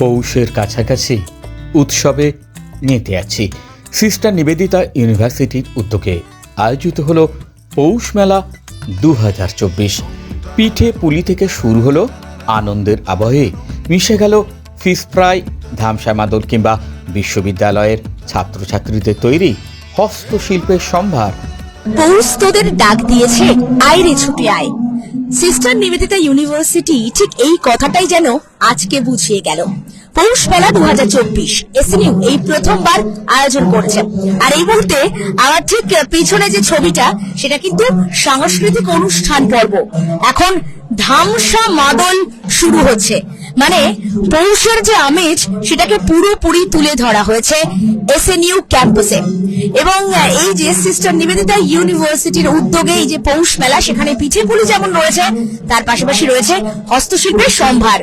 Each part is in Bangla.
পৌষের কাছাকাছি উৎসবে মেতে আছি সিস্টার নিবেদিতা ইউনিভার্সিটির উদ্যোগে আয়োজিত হলো পৌষ মেলা দু হাজার চব্বিশ। পিঠে পুলি থেকে শুরু হলো আনন্দের আবহে, মিশে গেল ফিস ফ্রাই, ধামসা মাদল কিংবা বিশ্ববিদ্যালয়ের ছাত্রছাত্রীদের তৈরি হস্তশিল্পের সম্ভার। পৌষ তোদের ডাক দিয়েছে, আয় রে ছুটে আয়। সিস্টার নিবেদিতা ইউনিভার্সিটি ঠিক এই কথাটাই যেন আজকে বুঝিয়ে গেল। পৌষ মেলা দু হাজার চব্বিশ এসএনইউ এই প্রথমবার আয়োজন করছে। আর এই মুহূর্তে আমার ঠিক পিছনে যে ছবিটা, সেটা কিন্তু সাংস্কৃতিক অনুষ্ঠান পর্ব। এখন ধামসা মাদল শুরু হচ্ছে। মানে পৌষের যে আমেজ সেটাকে পুরোপুরি তুলে ধরা হয়েছে এসএনইউ ক্যাম্পাসে এবং এই যে সিস্টার নিবেদিতা ইউনিভার্সিটির উদ্যোগে এই যে পৌষ মেলা সেখানে পিঠে পুলি যেমন রয়েছে তার পাশাপাশি রয়েছে হস্তশিল্পের সম্ভার।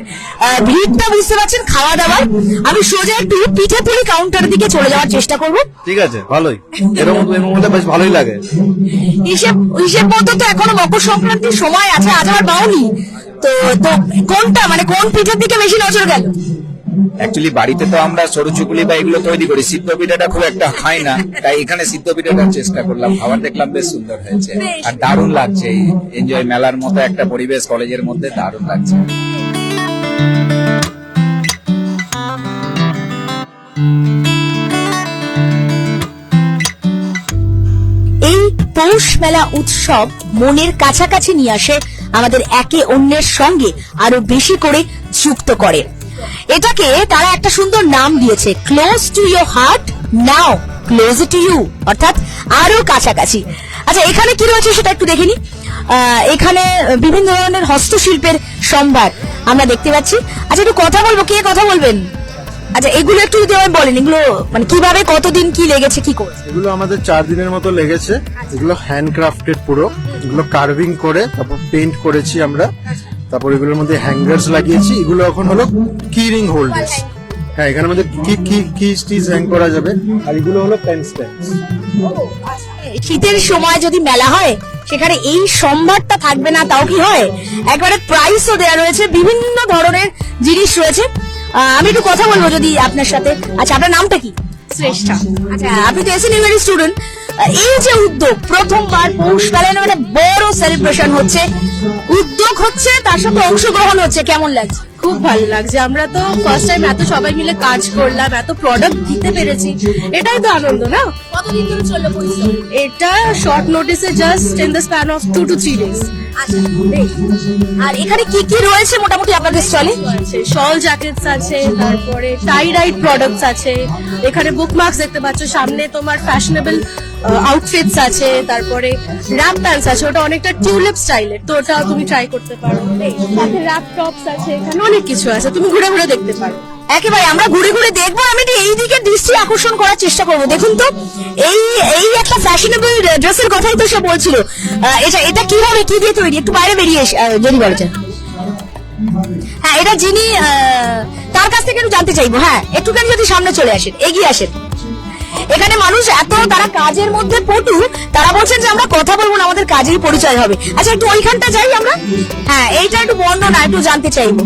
ভিড়টা বুঝতে পারছেন খাওয়া দাওয়ার। আমি সোজা একটু পিঠে পুলি কাউন্টারের দিকে চলে যাওয়ার চেষ্টা করব। ঠিক আছে ভালোই। এরকম এরকম বেশ ভালোই লাগে। হিসেব হিসেব মতো তো এখনও মকর সংক্রান্তির সময় আছে আজ আমার বাউনি। তো তো কোনটা? মানে কোন পিঠের দিকে বেশি নজর গেল? অ্যাকচুয়ালি বাড়িতে তো আমরা সরু চুকুলি বা এগুলো তৈরি করি। সিদ্ধ পিঠাটা খুব একটা খাই না। তাই এখানে সিদ্ধ পিঠাটার চেষ্টা করলাম। খাবার দেখলাম বেশ সুন্দর হয়েছে। আর দারুণ লাগছে এনজয় মেলার মতো একটা পরিবেশ কলেজের মধ্যে দারুণ লাগছে। এই পৌষ মেলা উৎসব মনের কাছাকাছি নিয়ে আসে আমাদের একে অন্যের সঙ্গে আরও বেশি করে যুক্ত করে। এটাকে তারা একটা সুন্দর নাম দিয়েছে close to your heart now close to you অর্থাৎ আরও কাছাকাছি। আচ্ছা এখানে কি রয়েছে সেটা একটু দেখে নি। আহ, এখানে বিভিন্ন ধরনের হস্তশিল্পের সম্ভার আমরা দেখতে পাচ্ছি। আচ্ছা একটু কথা বলব। কে কথা বলবেন? আচ্ছা এগুলো একটু যদি আমায় বলেন এগুলো মানে কীভাবে কতদিন কি লেগেছে কি করে এগুলো আমাদের চার দিনের মতো লেগেছে। এগুলো হ্যান্ডক্রাফটেড পুরো। এগুলো কার্ভিং করে তারপর পেন্ট করেছি আমরা। তারপর এগুলোর মধ্যে হ্যাঙ্গার্স লাগিয়েছি। এগুলো এখন হলো কি রিং হোল্ডার্স হ্যাঁ এখানে মধ্যে কি কি কি স্টিচ হ্যাং করা যাবে। আর এগুলো হলো পেন স্ট্যান্ডস শীতের সময় যদি মেলা হয় সেখানে এই সম্ভারটা থাকবে না তাও কি হয়? একবারে প্রাইসও দেওয়া রয়েছে। বিভিন্ন ধরনের জিনিস রয়েছে। আমি একটু কথা বলব যদি আপনার সাথে। আচ্ছা আপনার নামটা কি? শ্রেষ্ঠা। আচ্ছা আপনি তো এসএন ইউনিভার্সিটি স্টুডেন্ট এই যে উদ্যোগ প্রথমবার পৌষ মেলায় মানে বড় সেলিব্রেশন হচ্ছে। উদ্যোগ হচ্ছে তার সাথে অংশগ্রহণ হচ্ছে কেমন লাগছে? খুব ভালো লাগছে। আমরা তো ফার্স্ট টাইম এত সবাই মিলে কাজ করলাম এত প্রোডাক্ট দিতে পেরেছি। এটাই তো আনন্দ না? কতদিন ধরে চলল পরিশ্রম? এটা short নোটিসে just in the span of two two three days আর এখানে কি কি রয়েছে মোটামুটি আপনাদের স্টলে? শল জ্যাকেটস আছে তারপরে টাই রাইড প্রোডাক্টস আছে। এখানে বুকমার্কস দেখতে পাচ্ছ সামনে তোমার ফ্যাশনেবল আউটফিটস আছে তারপরে র্যাপ প্যান্টস আছে ওটা অনেকটা টিউলিপ স্টাইলের তো ওটাও তুমি ট্রাই করতে পারো। সাথে র্যাপ টপস আছে এখানে অনেক কিছু আছে তুমি ঘুরে ঘুরে দেখতে পারো। একেবারে আমরা ঘুরে ঘুরে দেখব আমি এই দিকে দৃষ্টি আকর্ষণ করার চেষ্টা করব। দেখুন তো এই এই একটা ফ্যাশনেবল ড্রেসের কথাই তো সে বলছিল। এটা এটা কীভাবে কি দিয়ে তৈরি? একটু বাইরে বেরিয়ে যদি বলা যায় হ্যাঁ এটা যিনি তার কাছ থেকে একটু জানতে চাইব। হ্যাঁ একটুখানি যদি সামনে চলে আসেন এগিয়ে আসেন। এখানে মানুষ এত তারা কাজের মধ্যে পটু তারা বলছেন যে আমরা কথা বলব না আমাদের কাজেরই পরিচয় হবে। আচ্ছা একটু ওইখানটা যাই আমরা? হ্যাঁ এইটা একটু বর্ণনা একটু জানতে চাইব।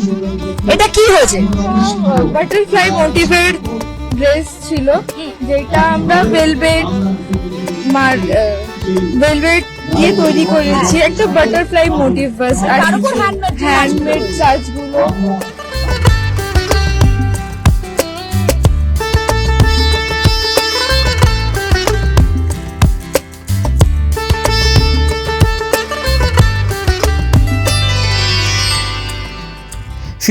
এটা কি হয়েছে? বাটারফ্লাই মোটিভের ড্রেস ছিল যেটা আমরা ভেলভেট মার ভেলভেট দিয়ে তৈরি করেছি। একটা বাটারফ্লাই মোটিভ বাস আর হ্যান্ডমেড কাজগুলো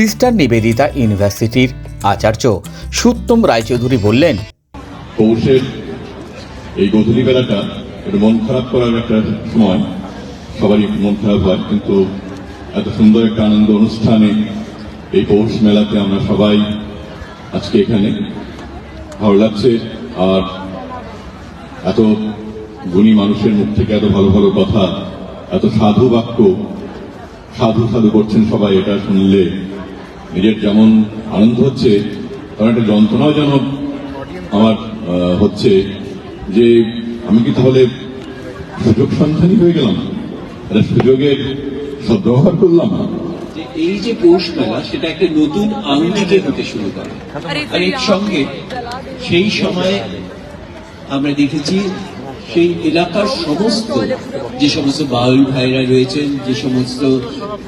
সিস্টার নিবেদিতা ইউনিভার্সিটির আচার্য সুত্তম রায়চৌধুরী বললেন পৌষের এই গধূলি বেলাটা একটু মন খারাপ করার একটা সময়। সবারই একটু মন খারাপ হয়, কিন্তু এত সুন্দর একটা আনন্দ অনুষ্ঠানে এই পৌষ মেলাতে আমরা সবাই আজকে এখানে। ভালো লাগছে আর এত গুণী মানুষের মুখ থেকে এত ভালো ভালো কথা, এত সাধু বাক্য, সাধু সাধু করছেন সবাই, এটা শুনলে নিজের যেমন আনন্দ হচ্ছে তেমন একটা যন্ত্রণাও যেন আমার হচ্ছে যে আমি কি তাহলে সুযোগ সন্ধানী হয়ে গেলাম? একটা সুযোগের সদ্ব্যবহার করলাম? যে এই যে পৌষ মেলা সেটা একটা নতুন আঙ্গিকে হতে শুরু করে। আর এর সঙ্গে সেই সময়ে আমরা দেখেছি সেই এলাকার সমস্ত যে সমস্ত বাউল ভাইরা রয়েছেন, যে সমস্ত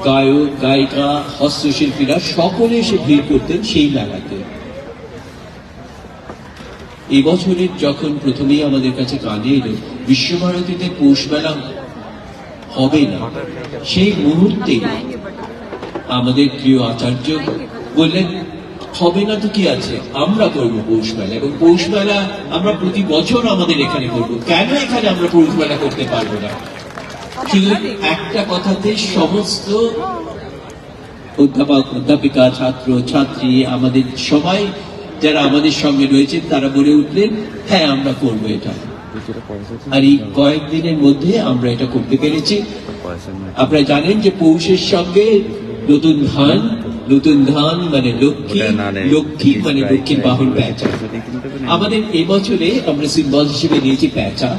গায়ক, গায়িকা, হস্তশিল্পীরা সকলে এসে ভিড় করতেন সেই মেলাতে। এবছরের যখন প্রথমেই আমাদের কাছে কানে এলো, বিশ্বভারতীতে পৌষ মেলা হবে না, সেই মুহূর্তে আমাদের প্রিয় আচার্য বললেন হবে না তো কি আছে? আমরা করব পৌষ মেলা। এবং পৌষ মেলা আমরা প্রতি বছর আমাদের এখানে করব। কেন এখানে আমরা পৌষ মেলা করতে পারব না? একটা কথাতে সমস্ত অধ্যাপক, অধ্যাপিকা, ছাত্র, ছাত্রী, আমাদের সবাই যারা আমাদের সঙ্গে রয়েছে তারা বলে উঠলেন হ্যাঁ আমরা করব এটা। আর এই কয়েকদিনের মধ্যে আমরা এটা করতে পেরেছি। আপনারা জানেন যে পৌষের সঙ্গে নতুন ধান নতুন ধান মানে লক্ষ্মী লক্ষ্মী মানে লক্ষ্মীর বাহন প্যাঁচা। আমাদের এবছরে আমরা সিম্বল হিসেবে নিয়েছি প্যাঁচা।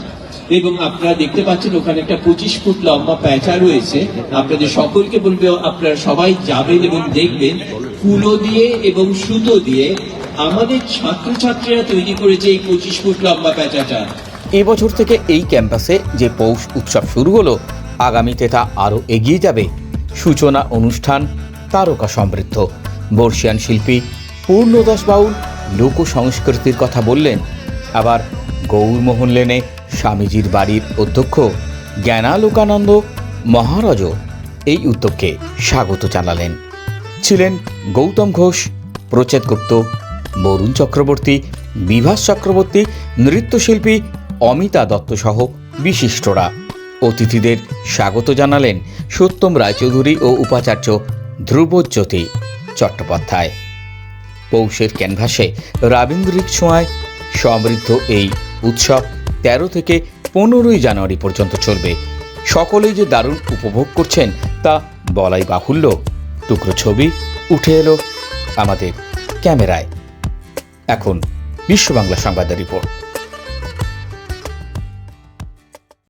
এবং আপনারা দেখতে পাচ্ছেন ওখানে একটা পঁচিশ ফুট লম্বা প্যাঁচা রয়েছে। আপনাদের সকলকে বলবে আপনারা সবাই যাবেন এবং দেখবেন কুলো দিয়ে এবং সুতো দিয়ে আমাদের ছাত্রছাত্রীরা তৈরি করেছে এই পঁচিশ ফুট লম্বা প্যাঁচাটা। এবছর থেকে এই ক্যাম্পাসে যে পৌষ উৎসব শুরু হলো আগামীতে তা আরও এগিয়ে যাবে। সূচনা অনুষ্ঠান তারকা সমৃদ্ধ। বর্ষিয়ান শিল্পী পূর্ণদাস বাউল লোক সংস্কৃতির কথা বললেন। আবার গৌরমোহন লেনে স্বামীজির বাড়ির অধ্যক্ষ জ্ঞানালোকানন্দ মহারাজও এই উদ্যোগকে স্বাগত জানালেন। ছিলেন গৌতম ঘোষ, প্রচেত গুপ্ত, বরুণ চক্রবর্তী, বিভাস চক্রবর্তী, নৃত্যশিল্পী, অমিতা দত্ত সহ বিশিষ্টরা। অতিথিদের স্বাগত জানালেন সত্যম রায়চৌধুরী ও উপাচার্য ধ্রুবজ্যোতি চট্টোপাধ্যায়। পৌষের ক্যানভাসে রাবীন্দ্রিক ছোঁয়ায় সমৃদ্ধ এই উৎসব তেরো থেকে পনেরোই জানুয়ারি পর্যন্ত চলবে। সকলেই যে দারুণ উপভোগ করছেন তা বলাই বাহুল্য। টুকরো ছবি উঠে এলো আমাদের ক্যামেরায়। এখন বিশ্ব বাংলা সংবাদের রিপোর্ট।